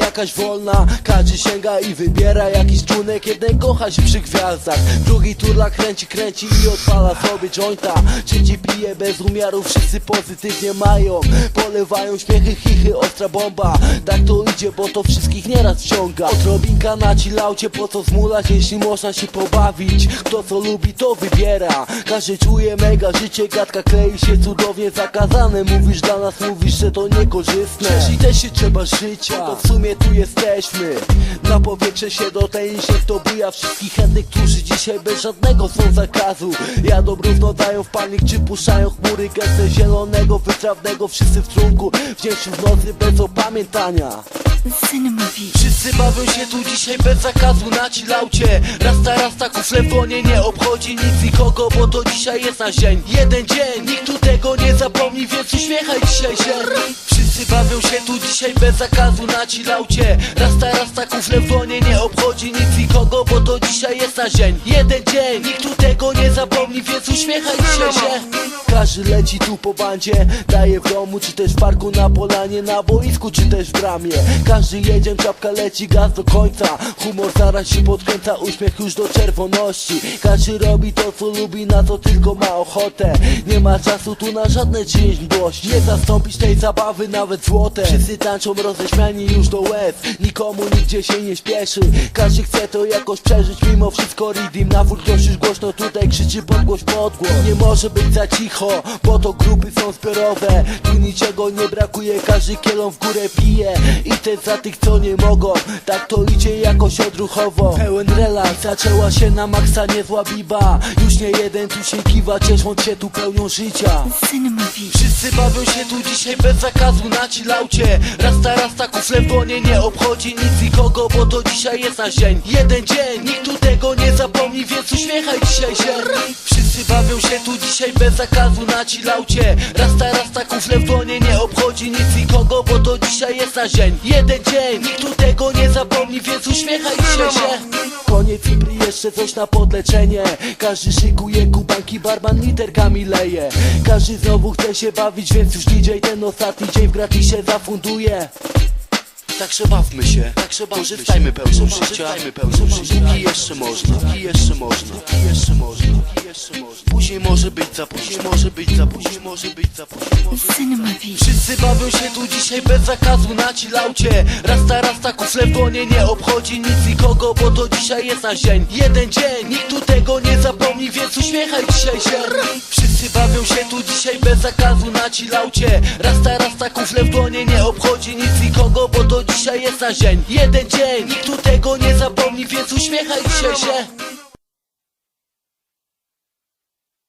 jakaś wolna Każdy sięga i wybiera jakiś trunek Jeden kocha się przy gwiazdach Drugi turla kręci, kręci i odpala sobie jointa. Trzeci pije bez umiaru, wszyscy pozytywnie mają. Polewają śmiechy, chichy, ostra bomba. Tak to idzie, bo to wszystkich nieraz wciąga Odrobinka na chillaucie, po co zmulać, jeśli można się pobawić? Kto co lubi, to wybiera. Każdy czuje mega życie, gadka klei się cudownie. Zakazane Mówisz dla nas, mówisz, że to niekorzystne. I też się trzeba życia, to w sumie tu jesteśmy. Na powietrze się dotleni się to buja Wszystkich chętnych, którzy dzisiaj bez żadnego są zakazu. Jadą równo, dają w palnik, czy puszczają chmury Gęste zielonego, wytrawnego, wszyscy w trunku Wdzięczu w nocy bez opamiętania. Wszyscy bawią się tu dzisiaj bez zakazu na chillaucie Rasta, rasta, kuflewonie nie obchodzi nic nikogo Bo to dzisiaj jest nasz dzień Jeden dzień, nikt tu tego nie zapomni Więc uśmiechaj dzisiaj się Wszyscy bawią się tu dzisiaj bez zakazu na chillaucie Rasta, rasta, kuflewonie nie obchodzi nic nikogo Bo to dzisiaj jest nasz dzień. Jeden dzień, nikt tu tego nie zapomni Więc uśmiechaj dzisiaj się. Każdy leci tu po bandzie Daje w domu, czy też w parku na polanie Na boisku, czy też w bramie. Każdy jedzie, czapka leci, gaz do końca. Humor zaraz się podkręca, uśmiech już do czerwoności. Każdy robi to co lubi, na co tylko ma ochotę. Nie ma czasu tu na żadne dzięźdłości Nie zastąpić tej zabawy nawet złote. Wszyscy tańczą roześmiani już do łez. Nikomu nigdzie się nie śpieszy Każdy chce to jakoś przeżyć. Mimo wszystko redeem Na ktoś już głośno tutaj krzyczy podgłoś podgłos Nie może być za cicho, bo to grupy są zbiorowe. Tu niczego nie brakuje, każdy kielą w górę pije I też za tych co nie mogą Tak to idzie jakoś odruchowo. Pełen relaks, zaczęła się na maksa niezła biba. Już nie jeden tu się kiwa, cieszą się tu pełnią życia. Wszyscy bawią się tu dzisiaj bez zakazu na chillaucie Rasta, rasta, kuflewonie nie obchodzi nic nikogo Bo to dzisiaj jest nasz dzień Jeden dzień, nikt tu tego nie zapomni Więc uśmiechaj dzisiaj się. Wszyscy bawią się tu dzisiaj bez zakazu na chillaucie Rasta, rasta, kuflewonie nie obchodzi nic nikogo Bo to dzisiaj jest nasz dzień Jeden dzień, nikt tu tego nie zapomni Więc uśmiechaj dzisiaj się. Koniec impry, jeszcze coś na podleczenie. Każdy szykuje kubanki, barman literkami leje. Każdy znowu chce się bawić, więc już DJ ten ostatni dzień w gratisie zafunduje Także bawmy się, także bawmy Korzystajmy pełną życia, Póki jeszcze można, póki jeszcze można, póki jeszcze można, jeszcze można. Później może być za później, może być za później, może być za później. Wszyscy bawią się tu dzisiaj bez zakazu na chillaucie Rasta, rasta, kuflewonie nie obchodzi nic nikogo Bo to dzisiaj jest nasz dzień. Jeden dzień, nikt tu tego nie zapomni Więc uśmiechaj dzisiaj się. Wszyscy bawią się tu dzisiaj bez zakazu na chillaucie Rasta, rasta, kuflewonie nie obchodzi nic nikogo Bo to dzisiaj jest nasz dzień Jeden dzień, nikt tu tego nie zapomni Więc uśmiechaj dzisiaj się